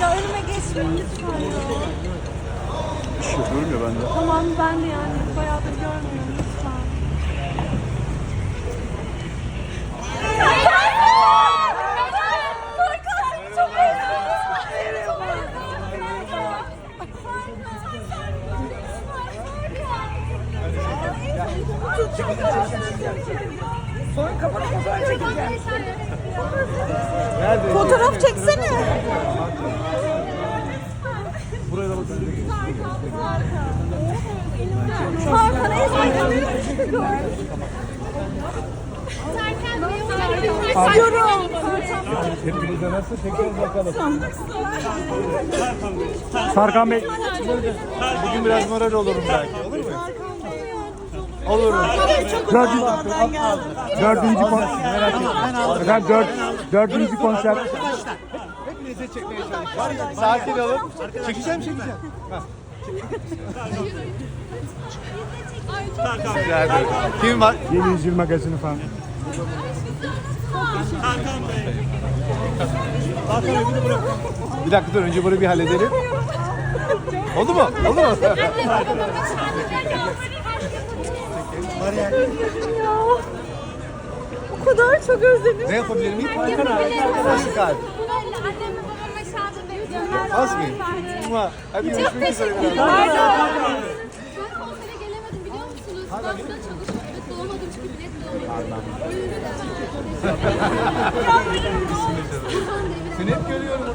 Ya önüme geçmeyin lütfen ya. Bir şey yapıyorum ya ben. Tamam ben de yani bayağıdır görmüyorum lütfen. Çok çok Fotoğraf çeksene. Buraya da bakın. Hakan ezberledim. İstiyorum. Hepiniz de nasıl? Tekrar bakalım. Sarkan Bey. Bugün biraz moral olurum belki. Olur mu? Olur? Dördüncü, dördüncü konser. Efendim dört, dördüncü konser. Hepinize çekmeye çalışıyorum. Sakin olun. Çekeceğim çekeceğim. Kim var? Yeni Yüzyıl magazini falan. Bir dakika dur. Önce bunu bir halledelim. Oldu mu? Oldu mu? O kadar çok özledim. ne yapabilirim? İlk Nasıl kalp? Az mı? Mua. Hadi görüşmek üzere. Ben konsere gelemedim biliyor musunuz? Burada çalışıyorum. Evet doğmadım çünkü bilet bulamadım. O yüzden. Seni hep görüyorum orada.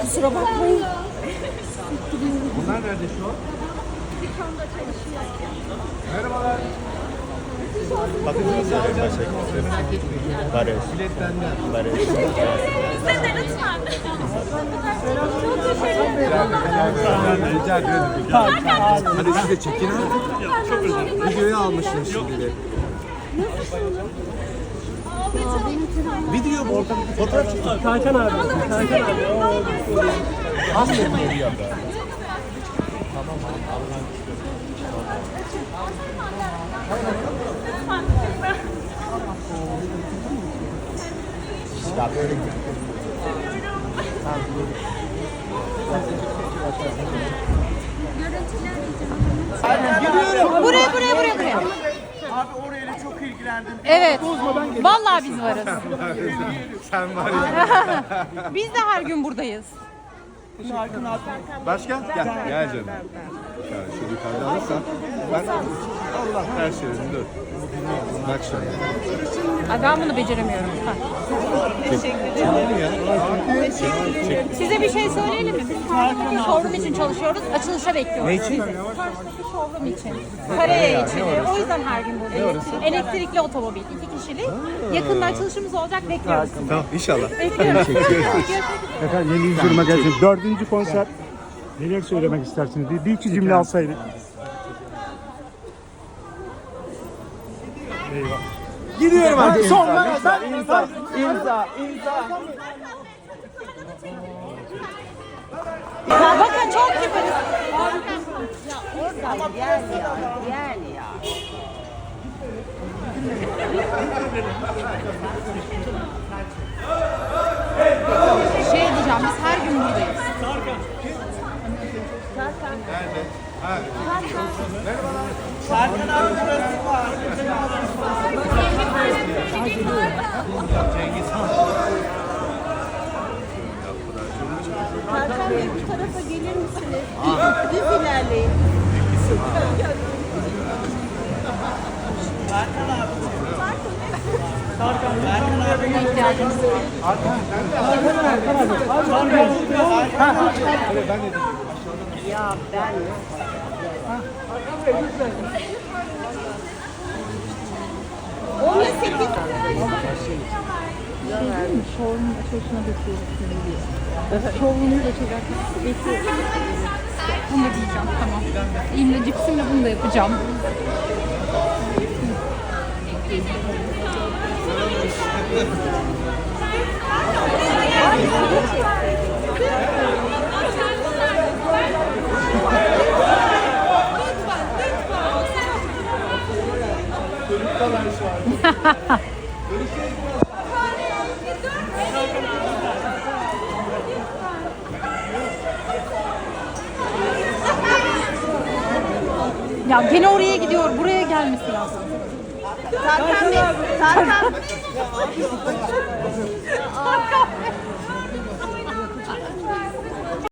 Kusura bakmayın. Bunlar nerede şu an? Merhabalar. Bakıcınızı alacağız. Barış. Bilet benden. Barış. Rica ederim. Hadi siz de çekin. Videoyu almışsınız şimdi de. Video mu? Fotoğraf çekin. Hakan abi. Hakan abi. Aferin oraya da. Ya böyle Buraya buraya buraya buraya. Abi orayla çok ilgilendim. Evet. Vallahi biz varız. sen var ya. Biz de her gün buradayız. Şarkın abi. Başka? Gel, gel canım. Ya şu yukarıda alırsan. Ben Allah her şeyini dur. Bak şöyle. Ay ben bunu beceremiyorum. Ha. Size bir şey söyleyelim mi? Biz showroom için çalışıyoruz. Açılışa bekliyoruz. Ne için? Tarkan'daki showroom için. Kareye için. O yüzden her gün buradayız. Elektrikli otomobil. iki kişilik. Yakında açılışımız olacak. Bekliyoruz. Tamam inşallah. Bekliyoruz. Efendim Yeni Yüzyıl magazini. Dördüncü konser. Neler söylemek istersiniz? Bir, bir iki cümle alsaydık. Eyvah. Gidiyorum artık. Sonuna kadar imza, imza, imza. Bakın çok kibiriz. Şey diyeceğim biz her gün buradayız. Şarkın abi burası var. Hakan Bey bu tarafa gelir misiniz? Düz ilerleyin. İhtiyacımız var. Onunla 8 Bunu da giyeceğim tamam. Elimle cipsimle bunu da yapacağım. Ya gene oraya gidiyor. Buraya gelmesi lazım. Tarkan Bey. Tarkan.